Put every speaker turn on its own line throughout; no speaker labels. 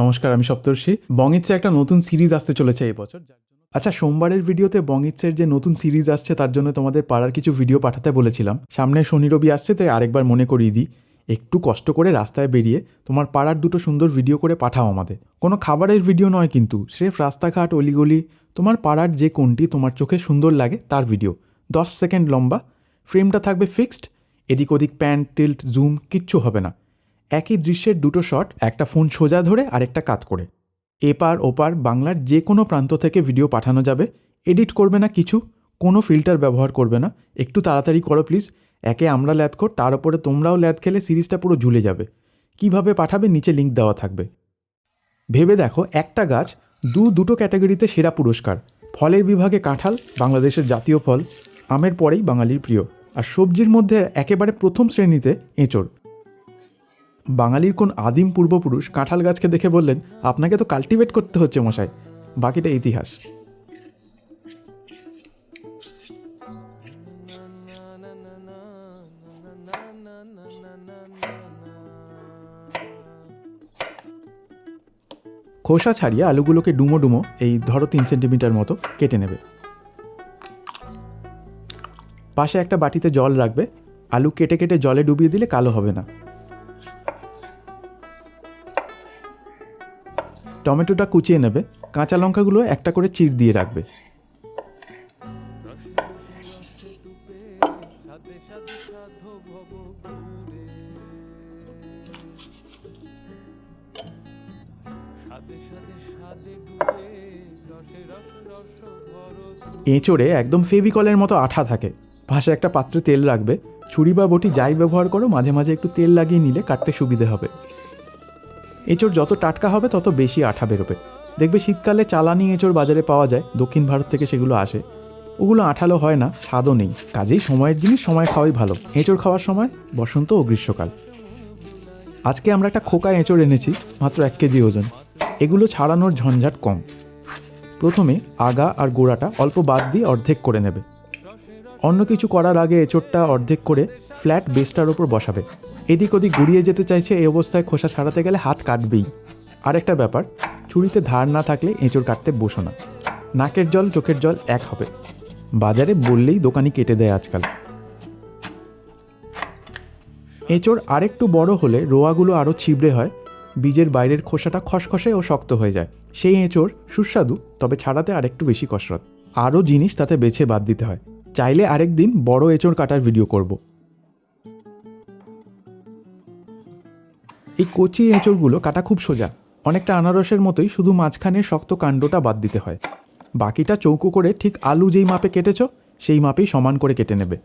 নমস্কার, আমি সপ্তর্ষি। বঙ্গিচ্ছে একটা নতুন সিরিজ আসতে চলেছে এই বছর আচ্ছা সোমবারের ভিডিওতে বঙ্গিচ্ছের যে নতুন সিরিজ আসছে, তার জন্য তোমাদের পাড়ার কিছু ভিডিও পাঠাতে বলেছিলাম। সামনে শনি রবি আসছে, তাই আরেকবার মনে করিয়ে দিই। একটু কষ্ট করে রাস্তায় বেরিয়ে তোমার পাড়ার দুটো সুন্দর ভিডিও করে পাঠাও আমাদের। কোনো খাবারের ভিডিও নয় কিন্তু, স্রেফ রাস্তাঘাট, অলিগলি, তোমার পাড়ার যে কোনটি তোমার চোখে সুন্দর লাগে, তার ভিডিও। দশ সেকেন্ড লম্বা, ফ্রেমটা থাকবে ফিক্সড এদিক ওদিক প্যান্ট, টিল্ট, জুম, কিচ্ছু হবে না। একই দৃশ্যের দুটো শট একটা ফোন সোজা ধরে আরেকটা কাত করে। এপার ওপার বাংলার যে কোনো প্রান্ত থেকে ভিডিও পাঠানো যাবে। এডিট করবে না কিছু, কোনো ফিল্টার ব্যবহার করবে না। একটু তাড়াতাড়ি করো প্লিজ একে আমরা ল্যাদ কর, তার উপরে তোমরাও ল্যাদ খেলে সিরিজটা পুরো ঝুলে যাবে। কীভাবে পাঠাবে নিচে লিঙ্ক দেওয়া থাকবে। ভেবে দেখো, একটা গাছ দু দুটো ক্যাটাগরিতে সেরা পুরস্কার। ফলের বিভাগে কাঁঠাল, বাংলাদেশের জাতীয় ফল। আমের পরেই বাঙালির প্রিয়। আর সবজির মধ্যে একেবারে প্রথম শ্রেণীতে এঁচড়। বাঙালির কোন আদিম পূর্বপুরুষ কাঁঠাল গাছকে দেখে বললেন, আপনাকে তো কাল্টিভেট করতে হচ্ছে মশাই। বাকিটা ইতিহাস। খোসা ছাড়িয়ে আলুগুলোকে ডুমো ডুমো এই ধরো তিন সেন্টিমিটার মতো কেটে নেবে। পাশে একটা বাটিতে জল রাখবে। আলু কেটে কেটে জলে ডুবিয়ে দিলে কালো হবে না। টমেটোটা কুচিয়ে নেবে, কাঁচা লঙ্কাগুলো একটা করে চিড় দিয়ে রাখবে। এঁচড়ে একদম ফেভিকলের মতো আঠা থাকে। পাশে একটা পাত্রে তেল রাখবে। ছুরি বা বটি যাই ব্যবহার করো, মাঝে মাঝে একটু তেল লাগিয়ে নিলে কাটতে সুবিধে হবে। এঁচড় যত টাটকা হবে, তত বেশি আঠা বেরোবে। দেখবে শীতকালে চালানি এঁচড় বাজারে পাওয়া যায়, দক্ষিণ ভারত থেকে সেগুলো আসে। ওগুলো আঠালো হয় না, স্বাদও নেই। কাজেই সময়ের জিনিস, সময় খাওয়াই ভালো। এঁচড় খাওয়ার সময় বসন্ত ও গ্রীষ্মকাল। আজকে আমরা একটা খোকা এঁচড় এনেছি, মাত্র এক কেজি ওজন। এগুলো ছাড়ানোর ঝঞ্ঝাট কম। প্রথমে আগা আর গোড়াটা অল্প বাদ দিয়ে অর্ধেক করে নেবে। অন্য কিছু করার আগে এঁচড়টা অর্ধেক করে ফ্ল্যাট বেসটার ওপর বসাবে। এদিক ওদিক গুড়িয়ে যেতে চাইছে এই অবস্থায় খোসা ছাড়াতে গেলে হাত কাটবেই। আরেকটা ব্যাপার ছুরিতে ধার না থাকলে এঁচড় কাটতে বসো না। নাকের জল, চোখের জল এক হবে। বাজারে বললেই দোকানি কেটে দেয় আজকাল। এঁচড় আরেকটু বড় হলে রোয়াগুলো আরও ছিবড়ে হয়, বীজের বাইরের খোসাটা খসখসে ও শক্ত হয়ে যায়। সেই এঁচড় সুস্বাদু, তবে ছাড়াতে আরেকটু বেশি কসরত। আরও জিনিস তাতে বেছে বাদ দিতে হয়। চাইলে আরেক দিন বড় এঁচড় কাটার ভিডিও করব। এই কচি এঁচড়গুলো কাটা খুব সোজা। অনেকটা আনারসের মতোই শুধু মাঝখানে শক্ত কাণ্ডটা বাদ দিতে হয়। বাকিটা চৌকো করে ঠিক আলু যেই মাপে কেটেছ, সেই মাপেই সমান করে কেটে নেবে।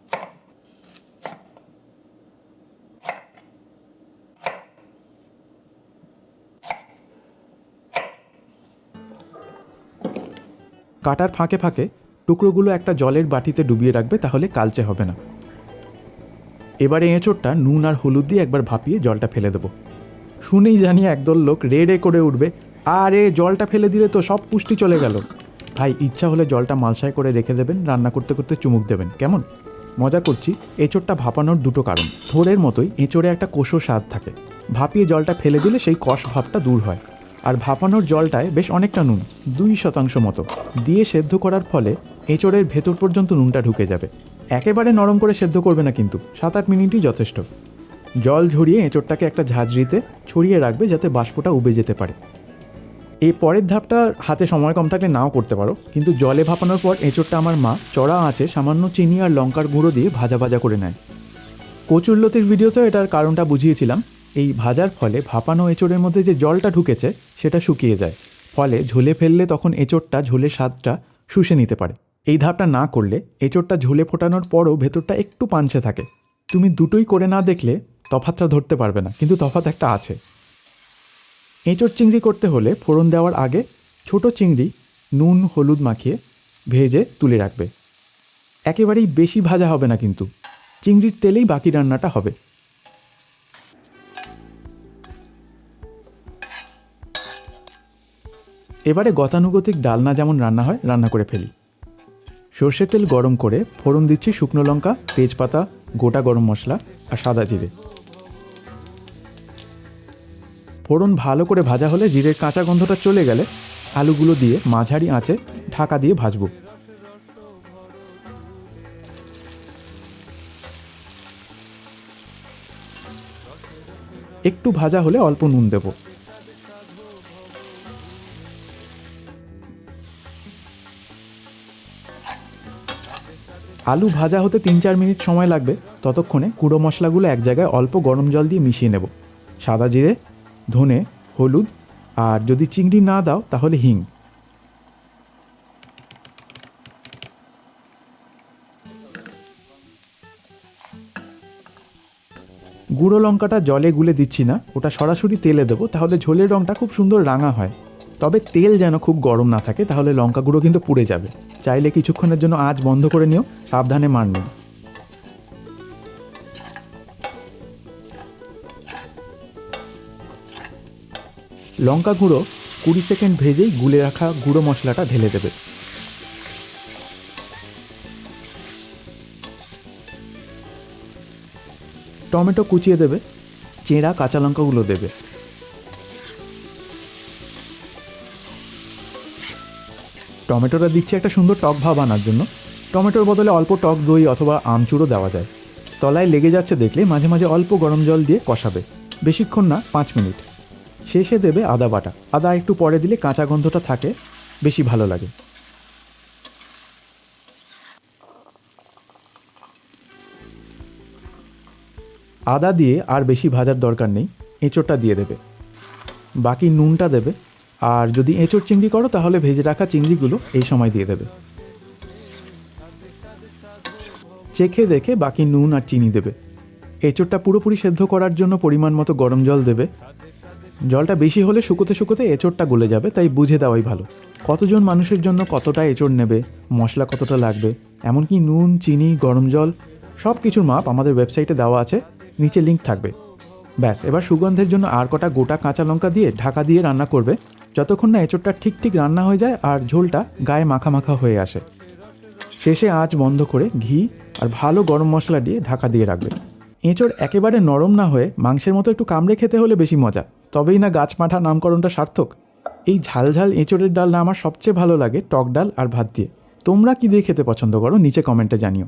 কাটার ফাঁকে ফাঁকে টুকরোগুলো একটা জলের বাটিতে ডুবিয়ে রাখবে, তাহলে কালচে হবে না। এবারে এঁচোড়টা নুন আর হলুদ দিয়ে একবার ভাপিয়ে জলটা ফেলে দেবো। শুনেই জানি একদল লোক রে রে করে উঠবে, আরে, জলটা ফেলে দিলে তো সব পুষ্টি চলে গেল। ভাই, ইচ্ছা হলে জলটা মালসায় করে রেখে দেবেন, রান্না করতে করতে চুমুক দেবেন, কেমন? মজা করছি, এঁচোড়টা ভাপানোর দুটো কারণ। থোড়ের মতোই এঁচোড়ে একটা কোষো স্বাদ থাকে। ভাপিয়ে জলটা ফেলে দিলে সেই কষ ভাবটা দূর হয়। আর ভাপানোর জলটায় বেশ অনেকটা নুন, দুই শতাংশ মতো। দিয়ে সেদ্ধ করার ফলে এঁচড়ের ভেতর পর্যন্ত নুনটা ঢুকে যাবে। একেবারে নরম করে সেদ্ধ করবে না কিন্তু সাত আট মিনিটই যথেষ্ট। জল ঝরিয়ে এঁচড়টাকে একটা ঝাঁঝরিতে ছড়িয়ে রাখবে যাতে বাষ্পটা উবে যেতে পারে। এই পরের ধাপটা হাতে সময় কম থাকলে নাও করতে পারো, কিন্তু জলে ভাপানোর পর এঁচড়টা আমার মা চড়া আছে সামান্য চিনি আর লঙ্কার গুঁড়ো দিয়ে ভাজা ভাজা করে নেয়। কচুরলতির ভিডিওতে এটার কারণটা বুঝিয়েছিলাম এই ভাজার ফলে ভাপানো এঁচড়ের মধ্যে যে জলটা ঢুকেছে, সেটা শুকিয়ে যায়। ফলে ঝোলে ফেললে তখন এঁচড়টা ঝোলের স্বাদটা শুষে নিতে পারে। এই ধাপটা না করলে এঁচড়টা ঝোলে ফোটানোর পরও ভেতরটা একটু পাঞ্চে থাকে। তুমি দুটোই করে না দেখলে তফাতটা ধরতে পারবে না, কিন্তু তফাৎ একটা আছে। এঁচড় চিংড়ি করতে হলে ফোড়ন দেওয়ার আগে ছোট চিংড়ি নুন, হলুদ মাখিয়ে ভেজে তুলে রাখবে। একেবারেই বেশি ভাজা হবে না কিন্তু। চিংড়ির তেলেই বাকি রান্নাটা হবে। এবারে গতানুগতিক ডালনা যেমন রান্না হয়, রান্না করে ফেলি। সর্ষের তেল গরম করে ফোড়ন দিচ্ছি শুকনো লঙ্কা, তেজপাতা, গোটা গরম মশলা আর সাদা জিরে। ফোড়ন ভালো করে ভাজা হলে জিরের কাঁচা গন্ধটা চলে গেলে আলুগুলো দিয়ে মাঝারি আঁচে ঢাকা দিয়ে ভাজবো। একটু ভাজা হলে অল্প নুন দেব। আলু ভাজা হতে তিন চার মিনিট সময় লাগবে। ততক্ষণে গুঁড়ো মশলাগুলো এক জায়গায় অল্প গরম জল দিয়ে মিশিয়ে নেব। সাদা জিরে, ধনে, হলুদ আর যদি চিংড়ি না দাও তাহলে হিং। গুঁড়ো লঙ্কাটা জলে গুলে দিচ্ছি না, ওটা সরাসরি তেলে দেবো, তাহলে ঝোলের রঙটা খুব সুন্দর রাঙা হয়। তবে তেল যেন খুব গরম না থাকে, তাহলে লঙ্কা গুঁড়ো কিন্তু পুড়ে যাবে। চাইলে কিছুক্ষণের জন্য আঁচ বন্ধ করে নিও, সাবধানে মার নিও। লঙ্কা গুঁড়ো কুড়ি সেকেন্ড ভেজেই গুলে রাখা গুঁড়ো মশলাটা ঢেলে দেবে। টমেটো কুচিয়ে দেবে চেঁড়া কাঁচা লঙ্কাগুলো দেবে। টমেটোটা দিচ্ছে একটা সুন্দর টক ভাব আনার জন্য। টমেটোর বদলে অল্প টক দই অথবা আমচুরও দেওয়া যায়। তলায় লেগে যাচ্ছে দেখলে মাঝে মাঝে অল্প গরম জল দিয়ে কষাবে। বেশিক্ষণ না, পাঁচ মিনিট। শেষে দেবে আদা বাটা। আদা একটু পরে দিলে কাঁচা গন্ধটা থাকে, বেশি ভালো লাগে। আদা দিয়ে আর বেশি ভাজার দরকার নেই, এঁচোড়টা দিয়ে দেবে। বাকি নুনটা দেবে। আর যদি এঁচোড় চিংড়ি করো, তাহলে ভেজে রাখা চিংড়িগুলো এই সময় দিয়ে দেবে। চেখে দেখে বাকি নুন আর চিনি দেবে। এঁচোড়টা পুরোপুরি সেদ্ধ করার জন্য পরিমাণ মতো গরম জল দেবে। জলটা বেশি হলে শুকোতে শুকোতে এঁচোড়টা গলে যাবে, তাই বুঝে দেওয়াই ভালো। কতজন মানুষের জন্য কতটা এঁচোড় নেবে, মশলা কতটা লাগবে, এমনকি নুন, চিনি, গরম জল সব কিছুর মাপ আমাদের ওয়েবসাইটে দেওয়া আছে, নিচে লিংক থাকবে। ব্যাস, এবার সুগন্ধের জন্য আর কটা গোটা কাঁচা লঙ্কা দিয়ে ঢাকা দিয়ে রান্না করবে। যতক্ষণ না এঁচোড়টা ঠিক ঠিক রান্না হয়ে যায় আর ঝোলটা গায়ে মাখা মাখা হয়ে আসে। শেষে আঁচ বন্ধ করে ঘি আর ভালো গরম মশলা দিয়ে ঢাকা দিয়ে রাখবে। এঁচোড় একেবারে নরম না হয়ে মাংসের মতো একটু কামড়ে খেতে হলে বেশি মজা। তবেই না গাছ মাঠা নামকরণটা সার্থক। এই ঝাল ঝাল এঁচোড়ের ডাল না আমার সবচেয়ে ভালো লাগে টক ডাল আর ভাত দিয়ে। তোমরা কি দিয়ে খেতে পছন্দ করো? নিচে কমেন্টে জানিও।